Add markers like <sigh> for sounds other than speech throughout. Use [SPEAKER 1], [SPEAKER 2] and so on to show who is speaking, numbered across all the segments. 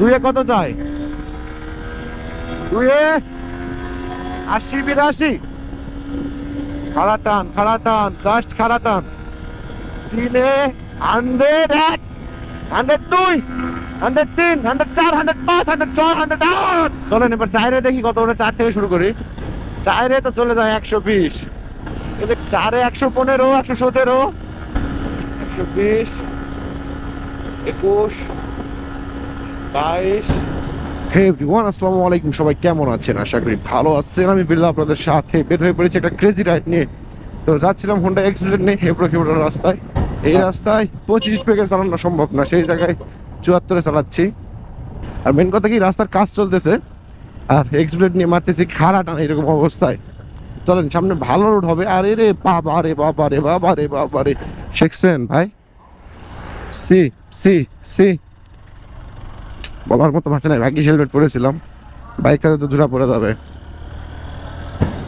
[SPEAKER 1] দুয়ে কত যায় দুয়ে? আশি, বিরাশি। খাড়া টান খাড়া টান জাস্ট খাড়া টান। তিনে হান্ড্রেড এক হান্ড্রেড দুই হান্ড্রেড তিন হান্ড্রেড চার হান্ড্রেড পাঁচ হান্ড্রেড ছয় হান্ড্রেড আট। চলেন, এবার চারে দেখি কত ওটা চার থেকে শুরু করি। চারে তো চলে যায় একশো বিশ। চারে একশো পনেরো, একশো সতেরো, একশো বিশ, একুশ বাইশ হে এভরিওয়ান আসসালামু আলাইকুম। সবাই কেমন আছেন? আশা করি ভালো আছেন। আমি বিল্লা আপনাদের সাথে বের হয়ে পড়েছি একটা ক্রেজি রাইড নিয়ে। তো যাচ্ছিলাম হোন্ডা এক্সিডেন্ট নিয়ে হেবড়ো খেবড়ো রাস্তায়। এই রাস্তায় পঁচিশ পেকে চালানো সম্ভব না, সেই জায়গায় চুয়াত্তরে চালাচ্ছি। আর মেন কথা কি, রাস্তার কাজ চলতেছে। আর এক্সপ্লেট নিয়ে মারতেছি খাড়া টানা এরকম অবস্থায়। চলেন, সামনে ভালো রোড হবে। আর রে বাবা রে বাবা রে বাবা রে বাবা রে। শেখছেন ভাই। সি সি সি বলার মতো ভাষা নাই ভাগ্যিস হেলমেট পরেছিলাম। বাইকটা তো ধরা পড়ে যাবে।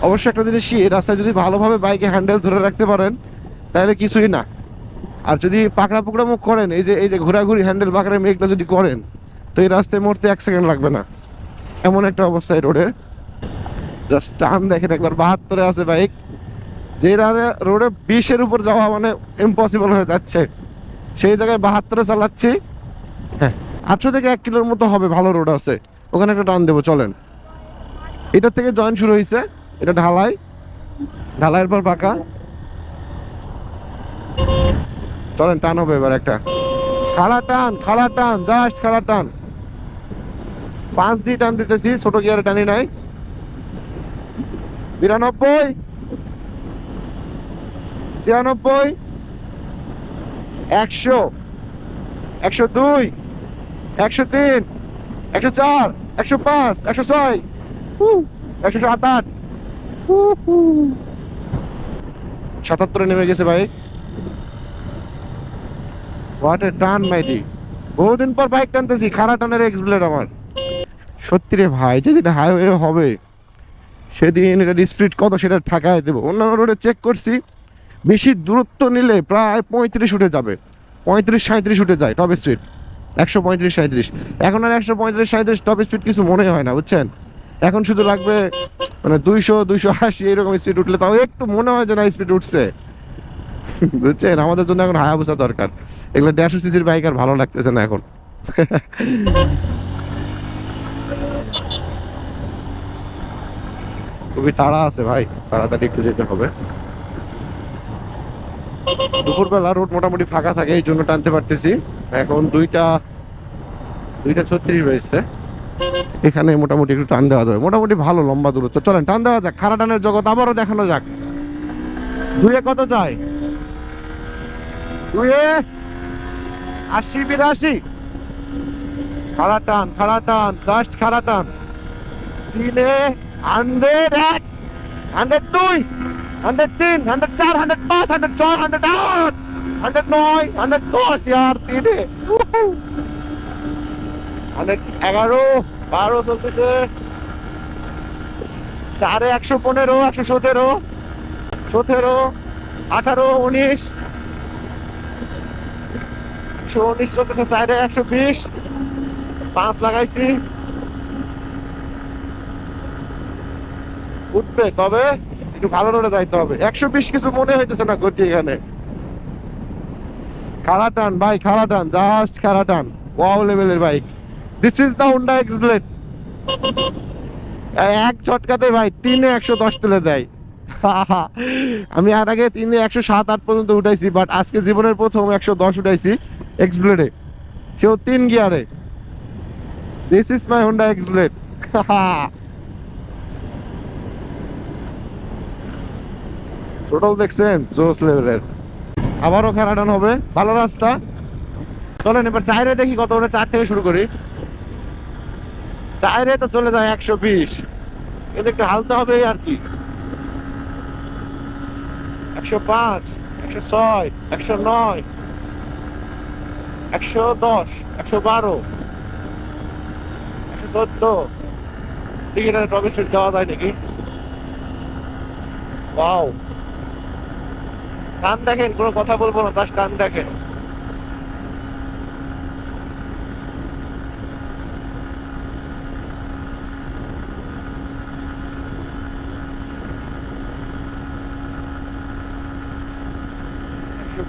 [SPEAKER 1] অবশ্য একটা জিনিস রাস্তায় যদি ভালোভাবে বাইকে হ্যান্ডেল ধরে রাখতে পারেন, তাহলে কিছুই না। আর যদি পাকড়া পুকড়া মুখ করেন, এই যে এই যে ঘোরাঘুরি হ্যান্ডেল পাকড়া মেঘটা যদি করেন, তো এই রাস্তায় মরতে এক সেকেন্ড লাগবে না। এমন একটা অবস্থা এই রোডের জাস্ট টান দেখেন একবার, বাহাত্তরে আছে বাইক যে রোডে বিশের উপর যাওয়া মানে ইম্পসিবল হয়ে যাচ্ছে। সেই জায়গায় বাহাত্তরে চালাচ্ছি। হ্যাঁ। আটশো থেকে এক কিলোর মতো হবে, ভালো রোড আছে। ওখানে একটা টান দেবো, চলেন। এটার থেকে জয়েন শুরু হয়েছে এটা ঢালাই। ঢালাইয়ের পর পাকা। চলেন, টান হবে এবার একটা। খাড়া টান খাড়া টান জাস্ট খাড়া টান। পাঁচ দিয়ে টান দিতেছি, ছোট গিয়ারে টানি নাই। বিরানব্বই। ছিয়ানব্বই। একশো। একশো দুই। একশো তিন একশো চার একশো পাঁচ একশো ছয় একশো সাত আট। সাতাত্তরে নেমে গেছে ভাই। হোয়াট এ টান মাইটি বহুদিন পর বাইক টানতেছি খারা টানের এক্সপ্লের আমার। সত্যি রে ভাই যদি এটা হাইওয়ে হবে সেদিন এটার স্পিড কত সেটা ঠাকায় দেবো। অন্যান্য রোডে চেক করছি বেশি দূরত্ব নিলে প্রায় পঁয়ত্রিশ উঠে যাবে। পঁয়ত্রিশ সাঁত্রিশ উঠে যায় টপ স্পিড একশো পঁয়ত্রিশ সাঁত্রিশ এখন আর একশো পঁয়ত্রিশ সাঁত্রিশ টপ স্পিড কিছু মনে হয় না, বুঝছেন? এখন শুধু লাগবে মানে দুইশো দুইশো আশি স্পিড উঠলে তাও একটু মনে হয় যে না স্পিড উঠছে। বুঝছেন? আমাদের জন্য এখন হায়াবুসা দরকার। এগুলো দেড়শো সিসির বাইক আর ভালো লাগতেছে না এখন। খুবই তাড়া আছে ভাই, তাড়াতাড়ি একটু যেতে হবে। দুপুরবেলা রোড মোটামুটি ফাঁকা থাকে, এই জন্য টানতে পারতেছি। এখন দুইটা দুইটা ছত্রিশ বেজছে। এখানে মোটামুটি একটু টান দেওয়া যাবে। মোটামুটি ভালো লম্বা দূরত্ব। চলেন, টান দেওয়া যাক। খারা টানের জগৎ আবারও দেখানো যাক। দুয়ে কত যায়? দুয়ে আশি, বিরাশি। খাড়া টান খাড়া টান জাস্ট খাড়া টান। তিনে হান্ড্রেড এক হান্ড্রেড দুই হান্ড্রেড তিন হান্ড্রেড চার হান্ড্রেড পাঁচ হান্ড্রেড ছয় হান্ড্রেড আট। হান্ড্রেড নয়, হান্ড্রেড দশ, ইয়ার তিনে। হান্ড্রেড এগারো, বারো চলতেছে। একশো পনেরো, একশো সতেরো সতেরো, আঠারো, উনিশ। একশো উনিশ চলতেছে, চারে একশো বিশ। পাঁচ লাগাইছি। উঠবে, তবে একটু ভালো রোডে যাইতে হবে। একশো বিশ কিছু মনে হইতেছে না গতি এখানে। খাড়া টান ভাই খাড়া জাস্ট খাড়া টান ওয়াও লেভেলের bike this is the Honda X Blade এক ঝটকাতে ভাই, তিনে একশো দশ তুলে দেয়। <laughs> আমি আর আগে তিনে একশো সাত, আট পর্যন্ত উঠাইছি বাট আজকে জীবনের প্রথম একশো দশ উঠাইছি এক্সব্লেডে সেও তিন গিয়ারে। This is my Honda X Blade total দেখছেন? জোস লেভেলের আবারও খেলাটান হবে। ভালো রাস্তা। চলেন, এবার চাইরে দেখি কত ওটা চার থেকে শুরু করি। চাইরে তো চলে যায় একশো বিশ। কিন্তু একটু হালতে হবে আর কি। একশো পাঁচ, একশো ছয়, একশো নয়, একশো দশ, একশো বারো, একশো চোদ্দ। টিকিট টবে দেওয়া যায় নাকি? কান দেখেন, কোনো কথা বলব না তার কান দেখেন।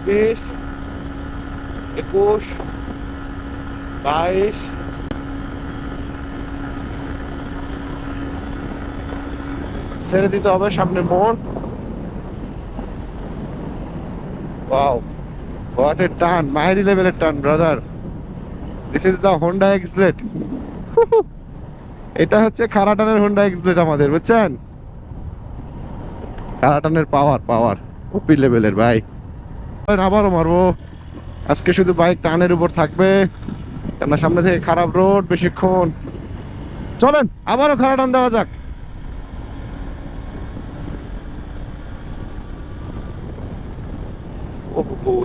[SPEAKER 1] বিশ, একুশ, বাইশ, ছেড়ে দিতে হবে সামনে মোড়। ওয়াও হোয়াট এ টান মাহেরি লেভেলের টান brother this is the Honda X Blade এটা হচ্ছে খারাটানের হোন্ডা এক্সব্লেড আমাদের বুঝছেন? খারাটানের পাওয়ার পাওয়ার ওপি লেভেলের ভাই আবারও মারবো। আজকে শুধু বাইক টানের উপর থাকবে। কেননা সামনে থেকে খারাপ রোড বেশিক্ষণ। চলেন, আবারও খারাপ টান দেওয়া যাক।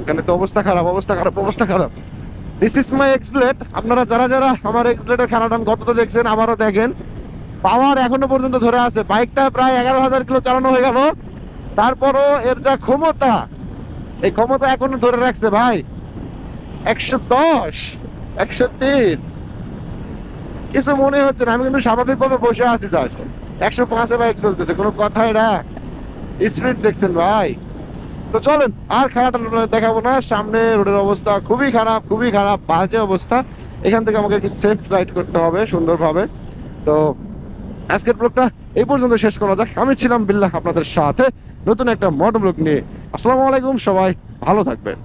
[SPEAKER 1] এখানে তো অবস্থা খারাপ অবস্থা খারাপ অবস্থা খারাপ। দিস ইজ মাই এক্সপ্লেট আপনারা যারা যারা আমার এক্সপ্লেটের খারাটান গতটা দেখছেন, আবারও দেখেন। পাওয়ার এখনও পর্যন্ত ধরে আছে। বাইকটা প্রায় এগারো হাজার কিলো চালানো হয়ে গেল। তারপরও এর যা ক্ষমতা, এই ক্ষমতা এখনও ধরে রাখছে ভাই। একশো দশ, একশো তিন। কিছু মনে হচ্ছে না, আমি কিন্তু স্বাভাবিকভাবে বসে আছি জাস্ট একশো পাঁচে বাইক চলতেছে, কোনো কথা এটা স্পিড দেখছেন ভাই। তো চলেন, আর খেলাটা দেখাবো না। সামনে রোডের অবস্থা খুবই খারাপ খুবই খারাপ, বাজে অবস্থা। এখান থেকে আমাকে একটু সেফ রাইড করতে হবে, সুন্দরভাবে। তো আজকের ব্লগটা এই পর্যন্ত শেষ করা যাক। আমি ছিলাম বিল্লাহ আপনাদের সাথে। নতুন একটা মডেল ব্লগ নিয়ে। আসসালামু আলাইকুম, সবাই ভালো থাকবেন।